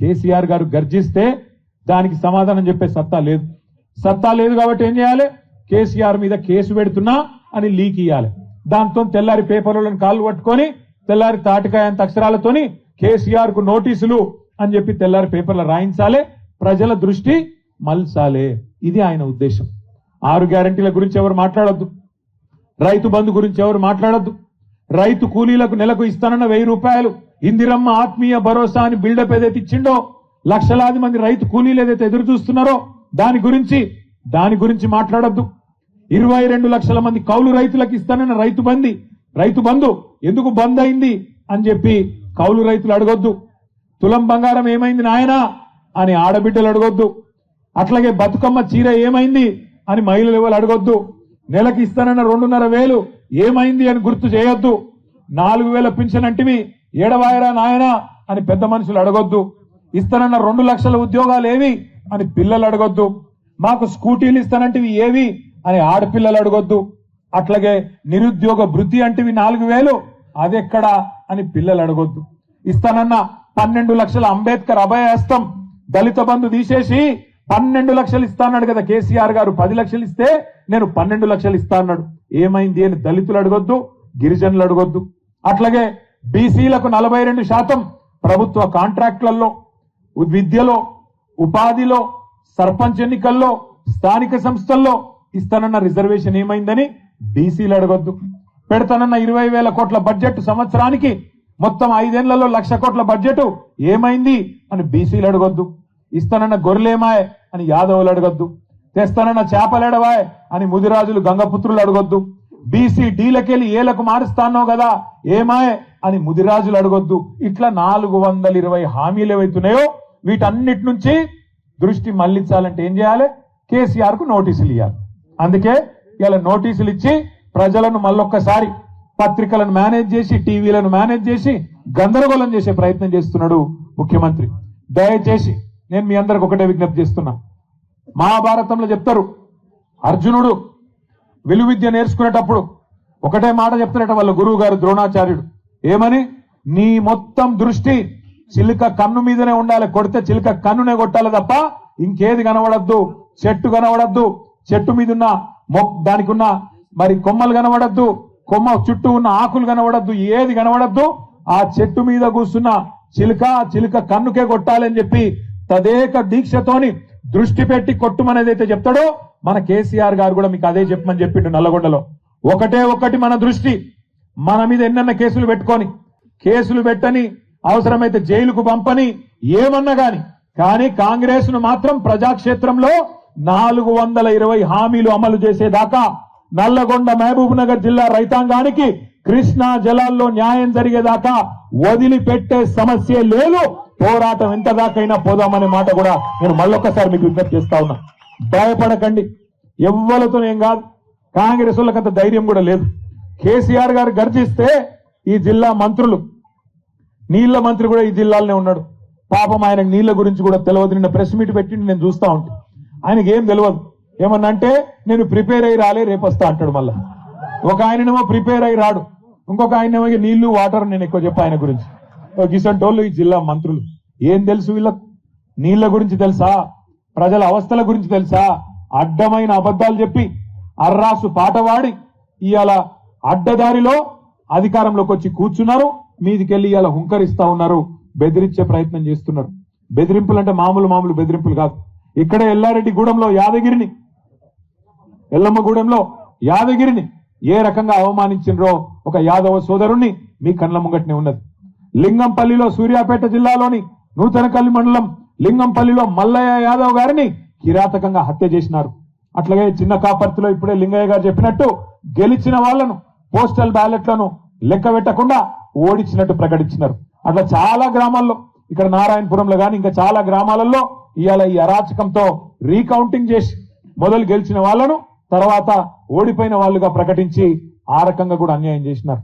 కేసీఆర్ గారు గర్జిస్తే దానికి సమాధానం చెప్పే సత్తా లేదు. సత్తా లేదు కాబట్టి ఏం చేయాలి? కేసీఆర్ మీద కేసు పెడుతున్నా అని లీక్ ఇవ్వాలి దాంతో తెల్లారి పేపర్లను కాళ్ళు పట్టుకొని తెల్లారి తాటికాయ అంత అక్షరాలతోని కేసీఆర్కు నోటీసులు అని చెప్పి తెల్లారి పేపర్లు రాయించాలి. ప్రజల దృష్టి మల్చాలే. ఇది ఆయన ఉద్దేశం. ఆరు గ్యారంటీల గురించి ఎవరు మాట్లాడొద్దు. రైతు బంధు గురించి ఎవరు మాట్లాడొద్దు. రైతు కూలీలకు నెలకు ఇస్తానన్న వెయ్యి రూపాయలు ఇందిరమ్మ ఆత్మీయ భరోసా అని బిల్డప్ ఏదైతే ఇచ్చిండో లక్షలాది మంది రైతు కూలీలు ఏదైతే ఎదురు చూస్తున్నారో దాని గురించి దాని గురించి మాట్లాడొద్దు. ఇరవై రెండు లక్షల మంది కౌలు రైతులకు ఇస్తానన్న రైతు బంది రైతు బంధు ఎందుకు బంద్ అయింది అని చెప్పి కౌలు రైతులు అడగొద్దు. తులం బంగారం ఏమైంది నాయనా అని ఆడబిడ్డలు అడగొద్దు. అట్లాగే బతుకమ్మ చీర ఏమైంది అని మహిళలు ఎవరు అడగొద్దు. నెలకి ఇస్తానన్న రెండున్నర వేలు ఏమైంది అని గుర్తు చేయొద్దు. నాలుగు వేల పింఛన్ అంటివి ఏడవాయరా నాయనా అని పెద్ద మనుషులు అడగొద్దు. ఇస్తానన్న రెండు లక్షల ఉద్యోగాలు ఏవి అని పిల్లలు అడగొద్దు. మాకు స్కూటీలు ఇస్తానంటివి ఏవి అని ఆడపిల్లలు అడగొద్దు. అట్లాగే నిరుద్యోగ వృత్తి అంటివి నాలుగు వేలు అదెక్కడా అని పిల్లలు అడగొద్దు. ఇస్తానన్న పన్నెండు లక్షల అంబేద్కర్ అభయహస్తం దళిత బంధు తీసేసి పన్నెండు లక్షలు ఇస్తానడు కదా కేసీఆర్ గారు. పది లక్షలు ఇస్తే నేను పన్నెండు లక్షలు ఇస్తా అన్నాడు. ఏమైంది అని దళితులు అడగొద్దు గిరిజనులు అడగొద్దు. అట్లాగే బీసీలకు నలభై రెండు శాతం ప్రభుత్వ కాంట్రాక్టులలో విద్యలో ఉపాధిలో సర్పంచ్ ఎన్నికల్లో స్థానిక సంస్థల్లో ఇస్తానన్న రిజర్వేషన్ ఏమైందని బీసీలు అడగొద్దు. పెడతానన్న ఇరవై వేల కోట్ల బడ్జెట్ సంవత్సరానికి మొత్తం ఐదేళ్ళలో లక్ష కోట్ల బడ్జెట్ ఏమైంది అని బీసీలు అడగొద్దు. ఇస్తానన్న గొర్రెలేమాయ్ అని యాదవులు అడగొద్దు. తెస్తానన్న చేపలేడవాయ్ అని ముదిరాజులు గంగపుత్రులు అడగొద్దు. బీసీ డీలకెళ్ళి ఏలకు మారుస్తానో కదా ఏమాయ్ అని ముదిరాజులు అడగొద్దు. ఇట్లా నాలుగు వందల ఇరవై హామీలు ఏవైతున్నాయో వీటన్నిటి నుంచి దృష్టి మళ్ళించాలంటే ఏం చేయాలి? కేసీఆర్కు నోటీసులు ఇవ్వాలి అందుకే ఇలా నోటీసులు ఇచ్చి ప్రజలను మళ్ళొక్కసారి పత్రికలను మేనేజ్ చేసి టీవీలను మేనేజ్ చేసి గందరగోళం చేసే ప్రయత్నం చేస్తున్నాడు ముఖ్యమంత్రి. దయచేసి నేను మీ అందరికి ఒకటే విజ్ఞప్తి చేస్తున్నా. మహాభారతంలో చెప్తారు. అర్జునుడు విలువిద్య నేర్చుకునేటప్పుడు ఒకటే మాట చెప్తారట వాళ్ళ గురువు గారు ద్రోణాచార్యుడు. ఏమని? నీ మొత్తం దృష్టి చిలుక కన్ను మీదనే ఉండాలి. కొడితే చిలుక కన్నునే కొట్టాలి తప్ప ఇంకేది కనబడద్దు. చెట్టు కనబడద్దు. చెట్టు మీద ఉన్న మొ- దానికి ఉన్న మరి కొమ్మలు కనబడద్దు. కొమ్మ చుట్టూ ఉన్న ఆకులు కనబడద్దు. ఏది కనబడద్దు? ఆ చెట్టు మీద కూర్చున్న చిలుక చిలుక కన్నుకే కొట్టాలని చెప్పి తదేక దీక్షతోని దృష్టి పెట్టి కొట్టుమనేదైతే చెప్తాడో మన కేసీఆర్ గారు కూడా మీకు అదే చెప్పమని చెప్పిండు నల్లగొండలో. ఒకటే ఒకటి మన దృష్టి. మన మీద ఎన్నెన్న కేసులు పెట్టుకొని కేసులు పెట్టని అవసరమైతే జైలుకు పంపని ఏమన్నా గాని కానీ కాంగ్రెస్ను మాత్రం ప్రజాక్షేత్రంలో నాలుగు వందల ఇరవై హామీలు అమలు చేసేదాకా నల్లగొండ మహబూబ్ నగర్ జిల్లా రైతాంగానికి కృష్ణా జలాల్లో న్యాయం జరిగేదాకా వదిలిపెట్టే సమస్య లేదు. పోరాటం ఎంత దాకైనా పోదామనే మాట కూడా నేను మళ్ళొక్కసారి మీకు విజ్ఞప్తి చేస్తా ఉన్నా. భయపడకండి. ఎవ్వరితో ఏం కాదు. కాంగ్రెస్ వాళ్ళకంత ధైర్యం కూడా లేదు. కేసీఆర్ గారు గర్జిస్తే ఈ జిల్లా మంత్రులు నీళ్ళ మంత్రి కూడా ఈ జిల్లాలోనే ఉన్నాడు. పాపం ఆయనకు నీళ్ళ గురించి కూడా తెలియదు నిన్న ప్రెస్ మీట్ పెట్టి నేను చూస్తా ఉంటా. ఆయనకి ఏం తెలియదు ఏమన్నా అంటే నేను ప్రిపేర్ అయ్యి రాలే రేపు వస్తా అంటాడు మళ్ళా. ఒక ఆయననేమో ప్రిపేర్ అయ్యి రాడు. ఇంకొక ఆయనేమో నీళ్ళు వాటర్ నేను ఎక్కువ చెప్పా ఆయన గురించి. గిసంటోళ్ళు ఈ జిల్లా మంత్రులు. ఏం తెలుసు వీళ్ళకు? నీళ్ళ గురించి తెలుసా? ప్రజల అవస్థల గురించి తెలుసా? అడ్డమైన అబద్ధాలు చెప్పి అర్రాసు పాట వాడి ఇవాళ అడ్డదారిలో అధికారంలోకి వచ్చి కూర్చున్నారు. మీదికెళ్ళి ఇవాళ హుంకరిస్తా ఉన్నారు. బెదిరించే ప్రయత్నం చేస్తున్నారు. బెదిరింపులు అంటే మామూలు మామూలు బెదిరింపులు కాదు. ఇక్కడ ఎల్లారెడ్డి గూడెంలో యాదగిరిని ఎల్లమ్మగూడెంలో యాదగిరిని ఏ రకంగా అవమానించినరో ఒక యాదవ సోదరుణ్ణి మీ కళ్ళ ముంగట్నే ఉన్నది. లింగంపల్లిలో సూర్యాపేట జిల్లాలోని నూతనకల్లి మండలం లింగంపల్లిలో మల్లయ్య యాదవ్ గారిని కిరాతకంగా హత్య చేసినారు. అట్లాగే చిన్న కాపర్తిలో ఇప్పుడే లింగయ్య గారు చెప్పినట్టు గెలిచిన వాళ్ళను పోస్టల్ బ్యాలెట్లను లెక్క పెట్టకుండా ఓడించినట్టు ప్రకటించినారు. అట్లా చాలా గ్రామాల్లో ఇక్కడ నారాయణపురంలో కానీ ఇంకా చాలా గ్రామాలలో ఇవాళ ఈ అరాచకంతో రీకౌంటింగ్ చేసి మొదలు గెలిచిన వాళ్ళను తర్వాత ఓడిపోయిన వాళ్ళుగా ప్రకటించి ఆ రకంగా కూడా అన్యాయం చేసినారు.